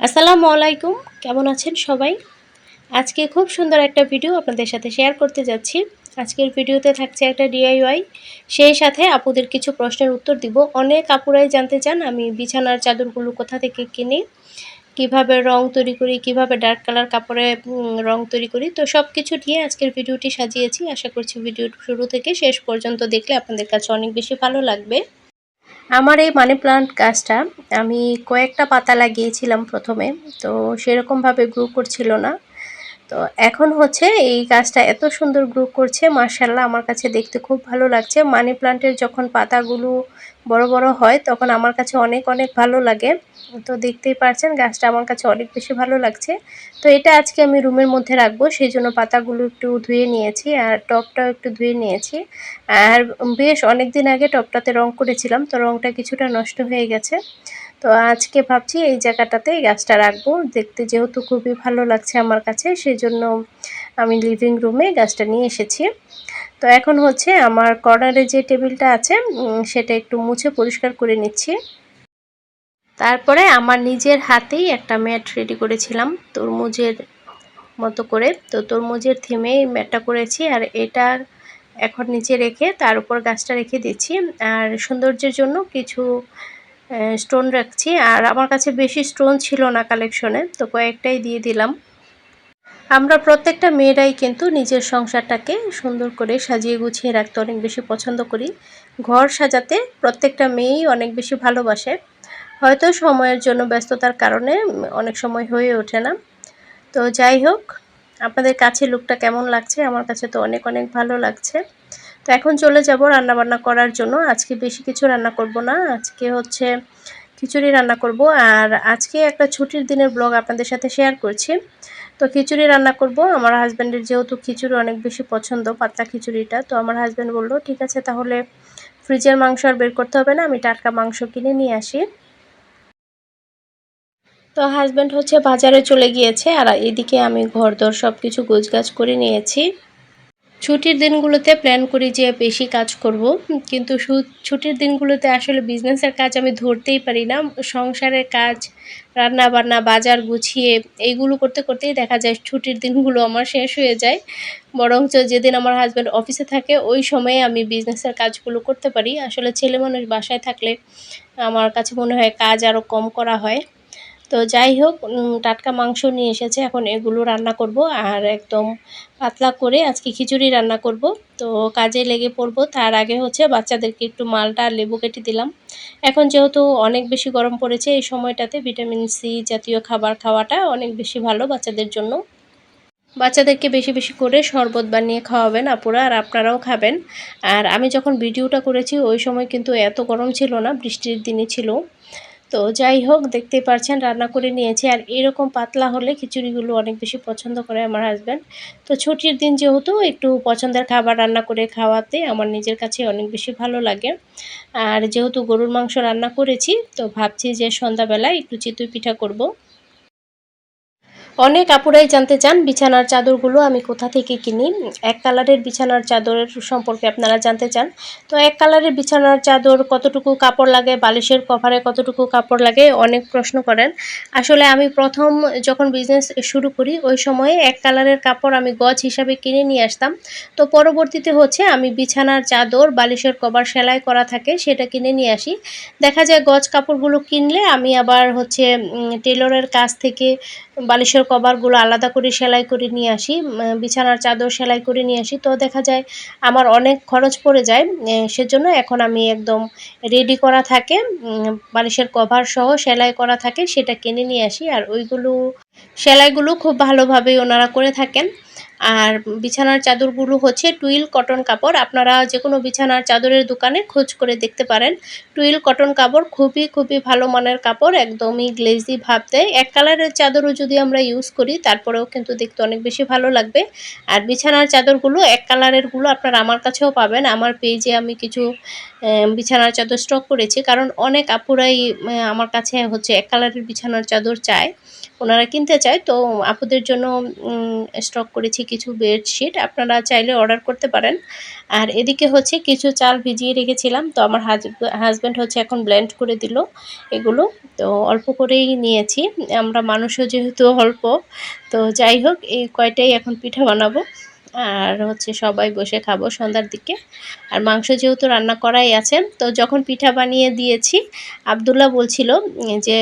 আসসালামু আলাইকুম। কেমন আছেন সবাই? আজকে খুব সুন্দর একটা ভিডিও আপনাদের সাথে শেয়ার করতে যাচ্ছি। আজকের ভিডিওতে থাকছে একটা ডিআইওয়াই সেই সাথে আপুদের কিছু প্রশ্নের উত্তর দিব। অনেক আপুরাই জানতে চান আমি বিছানার চাদরগুলো কোথা থেকে কিনি, কীভাবে রং তৈরি করি, কীভাবে ডার্ক কালার কাপড়ে রং তৈরি করি। তো সব কিছু নিয়ে আজকের ভিডিওটি সাজিয়েছি। আশা করছি ভিডিও শুরু থেকে শেষ পর্যন্ত দেখলে আপনাদের কাছে অনেক বেশি ভালো লাগবে। আমার এই মানি প্লান্ট গাছটা আমি কয়েকটা পাতা লাগিয়েছিলাম প্রথমে, তো সেরকমভাবে গ্রো করছিল না। তো এখন হচ্ছে এই গাছটা এত সুন্দর গ্রো করছে মার্শাল্লাহ আমার কাছে দেখতে খুব ভালো লাগছে। মানি প্লান্টের যখন পাতাগুলো বড় বড় হয় তখন আমার কাছে অনেক অনেক ভালো লাগে। তো দেখতেই পারছেন গাছটা আমার কাছে অনেক বেশি ভালো লাগছে। তো এটা আজকে আমি রুমের মধ্যে রাখব, সেই জন্য পাতাগুলো একটু ধুয়ে নিয়েছি আর টপটাও একটু ধুয়ে নিয়েছি। আর বেশ অনেক দিন আগে টপটাতে রং করেছিলাম, তো রংটা কিছুটা নষ্ট হয়ে গেছে। তো আজকে ভাবছি এই জায়গাটাতে গাছটা রাখব। দেখতে যেহেতু খুবই ভালো লাগছে আমার কাছে সেই জন্য আমি লিভিং রুমে গাছটা নিয়ে এসেছি। তো এখন হচ্ছে আমার কর্নারে যে টেবিলটা আছে সেটা একটু মুছে পরিষ্কার করে নিচ্ছি। তারপরে আমার নিজের হাতেই একটা ম্যাট রেডি করেছিলাম তরমুজের মতো করে। তো তরমুজের থিমেই ম্যাটটা করেছি আর এটার এখন নিচে রেখে তার উপর গাছটা রেখে দিচ্ছি। আর সৌন্দর্যের জন্য কিছু স্টোন রাখছি। আর আমার কাছে বেশি স্টোন ছিল না কালেকশনে তো কয়েকটাই দিয়ে দিলাম। আমরা প্রত্যেকটা মেয়েরাই কিন্তু নিজের সংসারটাকে সুন্দর করে সাজিয়ে গুছিয়ে রাখতে অনেক বেশি পছন্দ করি। ঘর সাজাতে প্রত্যেকটা মেয়েই অনেক বেশি ভালোবাসে। হয়তো সময়ের জন্য ব্যস্ততার কারণে অনেক সময় হয়ে ওঠে না। তো যাই হোক, আপনাদের কাছে লুকটা কেমন লাগছে? আমার কাছে তো অনেক অনেক ভালো লাগছে। তো এখন চলে যাব রান্না বান্না করার জন্য। আজকে বেশি কিছু রান্না করব না। আজকে হচ্ছে খিচুড়ি রান্না করব। আর আজকে একটা ছুটির দিনের ব্লগ আপনাদের সাথে শেয়ার করছি। তো খিচুড়ি রান্না করব। আমার হাজব্যান্ডের যেহেতু খিচুড়ি অনেক বেশি পছন্দ, পাতলা খিচুড়িটা। তো আমার হাজব্যান্ড বলল, ঠিক আছে, তাহলে ফ্রিজের মাংস আর বের করতে হবে না। আমি টাটকা মাংস কিনে নিয়ে আসি। তো হাজব্যান্ড হচ্ছে বাজারে চলে গিয়েছে। আর এদিকে আমি ঘর দর সব কিছু গোছগাছ করে নিয়েছি। ছুটির দিনগুলোতে প্ল্যান করি যে বেশি কাজ করব। কিন্তু ছুটির দিনগুলোতে আসলে বিজনেসের কাজ আমি ধরতেই পারি না। সংসারের কাজ রান্না বান্না বাজার গুছিয়ে এইগুলো করতে করতেই দেখা যায় ছুটির দিনগুলো আমার শেষ হয়ে যায়। বরঞ্চ যেদিন আমার হাজব্যান্ড অফিসে থাকে, ওই সময়ে আমি বিজনেসের কাজগুলো করতে পারি। আসলে ছেলে মানুষ বাসায় থাকলে আমার কাছে মনে হয় কাজ আরও কম করা হয়। তো যাই হোক টাটকা মাংস নিয়ে এসেছে। এখন এগুলো রান্না করব আর একদম পাতলা করে আজকে খিচুড়ি রান্না করব। তো কাজে লেগে পড়ব। তার আগে হচ্ছে বাচ্চাদেরকে একটু মালটা আর লেবু কেটে দিলাম। এখন যেহেতু অনেক বেশি গরম পড়েছে, এই সময়টাতে ভিটামিন সি জাতীয় খাবার খাওয়াটা অনেক বেশি ভালো বাচ্চাদের জন্য। বাচ্চাদেরকে বেশি বেশি করে শরবত বানিয়ে খাওয়াবেন আপুরা আর আপনারাও খাবেন। আর আমি যখন ভিডিওটা করেছি, ওই সময় কিন্তু এত গরম ছিল না, বৃষ্টির দিনে ছিল। তো যাই হোক, দেখতেই পারছেন, রান্না করে নিয়েছি। আর এরকম পাতলা হলে খিচুড়িগুলো অনেক বেশি পছন্দ করে আমার হাজব্যান্ড তো ছুটির দিন যেহেতু একটু পছন্দের খাবার রান্না করে খাওয়াতে আমার নিজের কাছে অনেক বেশি ভালো লাগে। আর যেহেতু গরুর মাংস রান্না করেছি, তো ভাবছি যে সন্ধ্যাবেলায় একটু চিতুই পিঠা করব। অনেক আপুরাই জানতে চান বিছানার চাদরগুলো আমি কোথা থেকে কিনি। এক কালারের বিছানার চাদরের সম্পর্কে আপনারা জানতে চান। তো এক কালারের বিছানার চাদর কতটুকু কাপড় লাগে, বালিশের কভারে কতটুকু কাপড় লাগে, অনেক প্রশ্ন করেন। আসলে আমি প্রথম যখন বিজনেস শুরু করি, ওই সময়ে এক কালারের কাপড় আমি গজ হিসাবে কিনে নিয়ে আসতাম। তো পরবর্তীতে হচ্ছে আমি বিছানার চাদর, বালিশের কভার সেলাই করা থাকে, সেটা কিনে নিয়ে আসি। দেখা যায় গজ কাপড়গুলো কিনলে আমি আবার হচ্ছে টেলরের কাছ থেকে বালিশের কভারগুলো আলাদা করে সেলাই করে নিয়ে আসি বিছানার চাদর সেলাই করে নিয়ে আসি। তো দেখা যায় আমার অনেক খরচ পড়ে যায় সেজন্য এখন আমি একদম রেডি করা থাকে বালিশের কভার সহ সেলাই করা থাকে, সেটা কিনে নিয়ে আসি। আর ওইগুলো, সেলাইগুলো খুব ভালোভাবেই ওনারা করে থাকেন। আর বিছানার চাদরগুলো হচ্ছে টুইল কটন কাপড়। আপনারা যে কোনো বিছানার চাদরের দোকানে খোঁজ করে দেখতে পারেন। টুইল কটন কাপড় খুবই খুবই ভালো মানের কাপড়, একদমই গ্লেজি ভাব দেয়। এক কালারের চাদরও যদি আমরা ইউজ করি, তারপরেও কিন্তু দেখতে অনেক বেশি ভালো লাগবে। আর বিছানার চাদরগুলো এক কালারেরগুলো আপনারা আমার কাছেও পাবেন। আমার পেজে আমি কিছু বিছানার চাদর স্টক করেছি। কারণ অনেক আপুরাই আমার কাছে হচ্ছে এক কালারের বিছানার চাদর চায়। ওনারা কিনতে চায়, তো আপুদের জন্য স্টক করেছি কিছু বেডশিট আপনারা চাইলে অর্ডার করতে পারেন। আর এদিকে হচ্ছে কিছু চাল ভিজিয়ে রেখেছিলাম, তো আমার হাজব্যান্ড হচ্ছে এখন ব্লেন্ড করে দিল এগুলো। তো অল্প করেই নিয়েছি। আমরা মানুষও যেহেতু অল্প, তো যাই হোক, এই কয়টাই এখন পিঠা বানাবো। আর হচ্ছে সবাই বসে খাব সন্ধ্যার দিকে। আর মাংস যেহেতু রান্না করাই আছেন তো যখন পিঠা বানিয়ে দিয়েছি, আবদুল্লাহ বলছিল যে,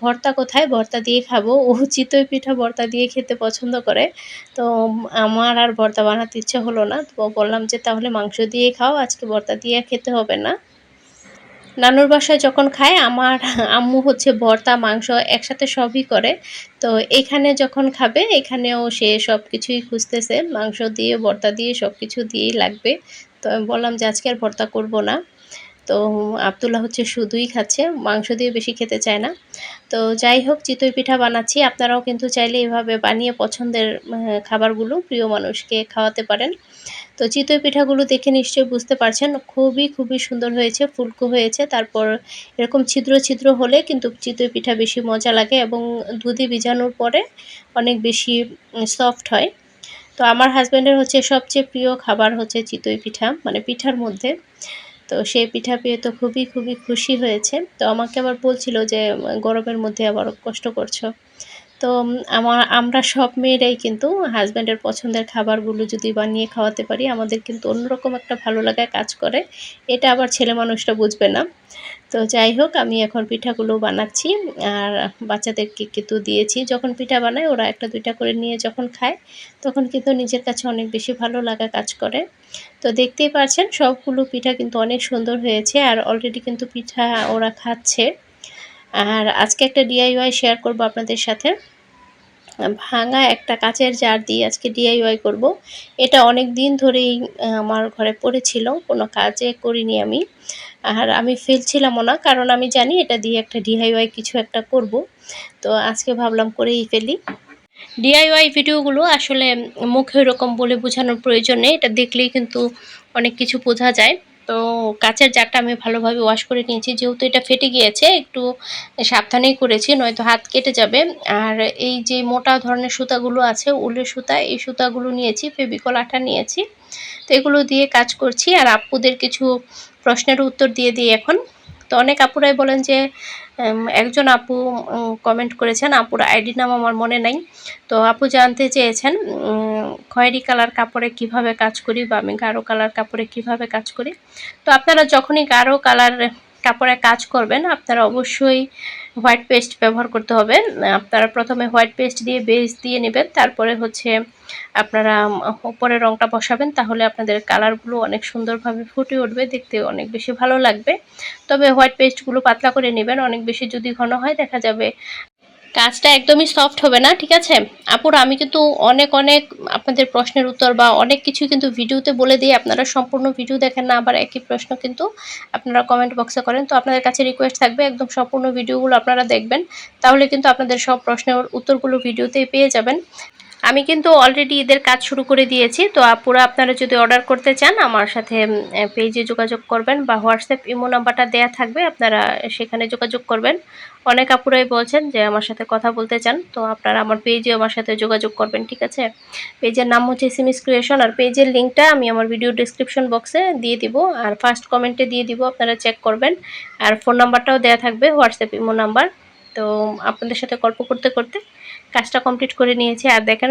ভর্তা কোথায়? ভর্তা দিয়ে খাব। ও চিতই পিঠা ভর্তা দিয়ে খেতে পছন্দ করে। তো আমার আর ভর্তা বানাতে ইচ্ছে হলো না। তো বললাম যে, তাহলে মাংস দিয়ে খাও, আজকে ভর্তা দিয়ে খেতে হবে না। নানুর বাসায় যখন খায়, আমার আম্মু হচ্ছে ভর্তা, মাংস একসাথে সবই করে। তো এখানে যখন খাবে, এখানেও সে সব কিছুই খুঁজতেছে। মাংস দিয়ে, ভর্তা দিয়ে সব কিছু দিয়েই লাগবে। তো আমি বললাম যে, আজকে আর ভর্তা করব না। তো আবদুল্লাহ হচ্ছে শুধুই খাচ্ছে, মাংস দিয়ে বেশি খেতে চায় না। তো যাই হোক, চিতই পিঠা বানাচ্ছি। আপনারাও কিন্তু চাইলে এভাবে বানিয়ে পছন্দের খাবারগুলো প্রিয় মানুষকে খাওয়াতে পারেন। তো চিতই পিঠাগুলো দেখে নিশ্চয়ই বুঝতে পারছেন, খুবই খুবই সুন্দর হয়েছে, ফুলকো হয়েছে, তারপর এরকম ছিদ্র ছিদ্র হলে কিন্তু চিতই পিঠা বেশি মজা লাগে এবং দুধে ভিজানোর পরে অনেক বেশি সফট হয়। তো আমার হাজব্যান্ডের হচ্ছে সবচেয়ে প্রিয় খাবার হচ্ছে চিতই পিঠা মানে পিঠার মধ্যে। তো সেই পিঠা পেয়ে তো খুবই খুবই খুশি হয়েছে। তো আমাকে আবার বলছিল যে, গরমের মধ্যে আবার কষ্ট করছ। তো আমার, আমরা সব মেয়েরাই কিন্তু হাজব্যান্ডের পছন্দের খাবারগুলো যদি বানিয়ে খাওয়াতে পারি, আমাদের কিন্তু অন্যরকম একটা ভালো লাগায় কাজ করে। এটা আবার ছেলে মানুষটা বুঝবে না। তো যাই হোক, আমি এখন পিঠাগুলো বানাচ্ছি আর বাচ্চাদেরকে কিন্তু দিয়েছি। যখন পিঠা বানায়, ওরা একটা দুইটা করে নিয়ে যখন খায়, তখন কিন্তু নিজের কাছে অনেক বেশি ভালো লাগা কাজ করে। তো দেখতেই পাচ্ছেন সবগুলো পিঠা কিন্তু অনেক সুন্দর হয়েছে আর অলরেডি কিন্তু পিঠা ওরা খাচ্ছে। আর আজকে একটা ডিআইওয়াই শেয়ার করব আপনাদের সাথে। ভাঙা একটা কাচের জার দিয়ে আজকে ডিআইওয়াই করব। এটা অনেক দিন ধরেই আমার ঘরে পড়েছিল, কোনো কাজে করিনি আমি। আর আমি ফেলছিলামও না, কারণ আমি জানি এটা দিয়ে একটা ডিআইওয়াই কিছু একটা করব। তো আজকে ভাবলাম করেই ফেলি। ডিআইওয়াই ভিডিওগুলো আসলে মুখে এরকম বলে বোঝানোর প্রয়োজন নেই, এটা দেখলেই কিন্তু অনেক কিছু বোঝা যায়। তো কাচের জারটা আমি ভালোভাবে ওয়াশ করে নিয়েছি। যেহেতু এটা ফেটে গিয়েছে, একটু সাবধানেই করেছি, নয়তো হাত কেটে যাবে। আর এই যে মোটা ধরনের সুতাগুলো আছে, উলের সুতা, এই সুতাগুলো নিয়েছি ফেবিকল আটা নিয়েছি। তো এগুলো দিয়ে কাজ করছি। আর আপুদের কিছু প্রশ্নের উত্তর দিয়ে দিই এখন। তো অনেক আপুরাই বলেন যে একজন আপু কমেন্ট করেছেন, আপুর আইডি নাম আমার মনে নাই। তো আপু জানতে চেয়েছেন খয়েরি কালার কাপড়ে কীভাবে কাজ করি বা আমি গাঢ় কালার কাপড়ে কীভাবে কাজ করি। তো আপনারা যখনই গাঢ় কালার কাপড়ে কাজ করবেন, আপনারা অবশ্যই হোয়াইট পেস্ট ব্যবহার করতে হবে। আপনারা প্রথমে হোয়াইট পেস্ট দিয়ে বেস দিয়ে নেবেন, তারপরে হচ্ছে আপনারা উপরে রংটা বসাবেন, তাহলে আপনাদের কালারগুলো অনেক সুন্দরভাবে ফুটে উঠবে, দেখতে অনেক বেশি ভালো লাগবে। তবে হোয়াইট পেস্টগুলো পাতলা করে নেবেন, অনেক বেশি যদি ঘন হয়, দেখা যাবে কাজটা একদমই সফট হবে না, ঠিক আছে? আপুর আমি কিন্তু অনেক অনেক আপনাদের প্রশ্নের উত্তর বা অনেক কিছু কিন্তু ভিডিওতে বলে দিই, আপনারা সম্পূর্ণ ভিডিও দেখেন না, আবার একই প্রশ্ন কিন্তু আপনারা কমেন্ট বক্সে করেন। তো আপনাদের কাছে রিকোয়েস্ট থাকবে, একদম সম্পূর্ণ ভিডিওগুলো আপনারা দেখবেন, তাহলে কিন্তু আপনাদের সব প্রশ্নের উত্তরগুলো ভিডিওতে পেয়ে যাবেন। আমি কিন্তু অলরেডি ঈদের কাজ শুরু করে দিয়েছি। তো আপুরা, আপনারা যদি অর্ডার করতে চান, আমার সাথে পেজে যোগাযোগ করবেন বা হোয়াটসঅ্যাপ ইমো নাম্বারটা দেয়া থাকবে, আপনারা সেখানে যোগাযোগ করবেন। অনেক আপুরাই বলছেন যে, আমার সাথে কথা বলতে চান, তো আপনারা আমার পেজে আমার সাথে যোগাযোগ করবেন, ঠিক আছে? পেজের নাম হচ্ছে সিমিস ক্রিয়েশন আর পেজের লিঙ্কটা আমি আমার ভিডিও ডিসক্রিপশন বক্সে দিয়ে দিব, আর ফার্স্ট কমেন্টে দিয়ে দিব, আপনারা চেক করবেন। আর ফোন নাম্বারটাও দেওয়া থাকবে হোয়াটসঅ্যাপ ইমো নাম্বার তো, আপনাদের সাথে গল্প করতে করতে কাজটা কমপ্লিট করে নিয়েছি। আর দেখেন,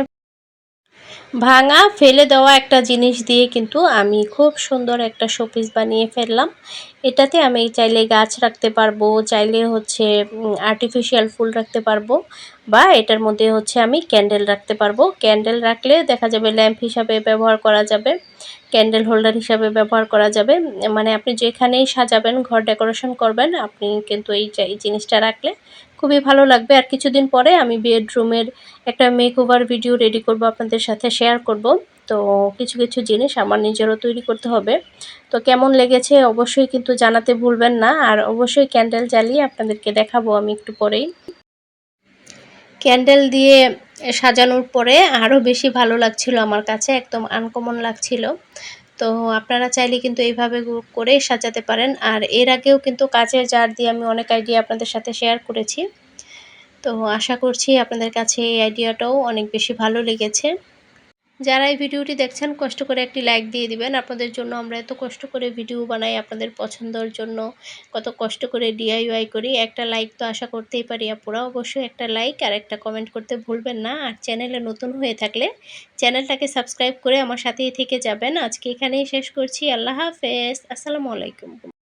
ভাঙা, ফেলে দেওয়া একটা জিনিস দিয়ে কিন্তু আমি খুব সুন্দর একটা শোপিস বানিয়ে ফেললাম। এটাতে আমি চাইলে গাছ রাখতে পারব, চাইলে হচ্ছে আর্টিফিশিয়াল ফুল রাখতে পারব, বা এটার মধ্যে হচ্ছে আমি ক্যান্ডেল রাখতে পারব। ক্যান্ডেল রাখলে দেখা যাবে ল্যাম্প হিসাবে ব্যবহার করা যাবে ক্যান্ডেল হোল্ডার হিসাবে ব্যবহার করা যাবে। মানে আপনি যেখানেই সাজাবেন, ঘর ডেকোরেশন করবেন, আপনি কিন্তু এই জিনিসটা রাখলে খুবই ভালো লাগবে। আর কিছুদিন পরে আমি বেডরুমের একটা মেক ওভার ভিডিও রেডি করব আপনাদের সাথে শেয়ার করব। তো কিছু কিছু জিনিস আমার নিজেরও তৈরি করতে হবে। তো কেমন লেগেছে অবশ্যই কিন্তু জানাতে ভুলবেন না। আর অবশ্যই ক্যান্ডেল জ্বালিয়ে আপনাদেরকে দেখাবো আমি একটু পরেই। ক্যান্ডেল দিয়ে সাজানোর পরে আরও বেশি ভালো লাগছিল আমার কাছে, একদম আনকমন লাগছিল। তো আপনারা চাইলে কিন্তু এইভাবে করে সাজাতে পারেন। আর এর আগেও কিন্তু কাজের জার দিয়ে আমি অনেক আইডিয়া আপনাদের সাথে শেয়ার করেছি। তো আশা করছি আপনাদের কাছে এই আইডিয়াটাও অনেক বেশি ভালো লেগেছে। যারা এই ভিডিওটি দেখছেন, কষ্ট করে একটি লাইক দিয়ে দিবেন। আপনাদের জন্য আমরা এত কষ্ট করে ভিডিও বানাই, আপনাদের পছন্দর জন্য কত কষ্ট করে ডিআইওয়াই করি। একটা লাইক তো আশা করতেই পারি আপুরা। অবশ্যই একটা লাইক আর একটা কমেন্ট করতে ভুলবেন না। আর চ্যানেলে নতুন হয়ে থাকলে চ্যানেলটাকে সাবস্ক্রাইব করে আমার সাথেই থেকে যাবেন। আজকে এখানেই শেষ করছি। আল্লাহ হাফেজ। আসসালামু আলাইকুম।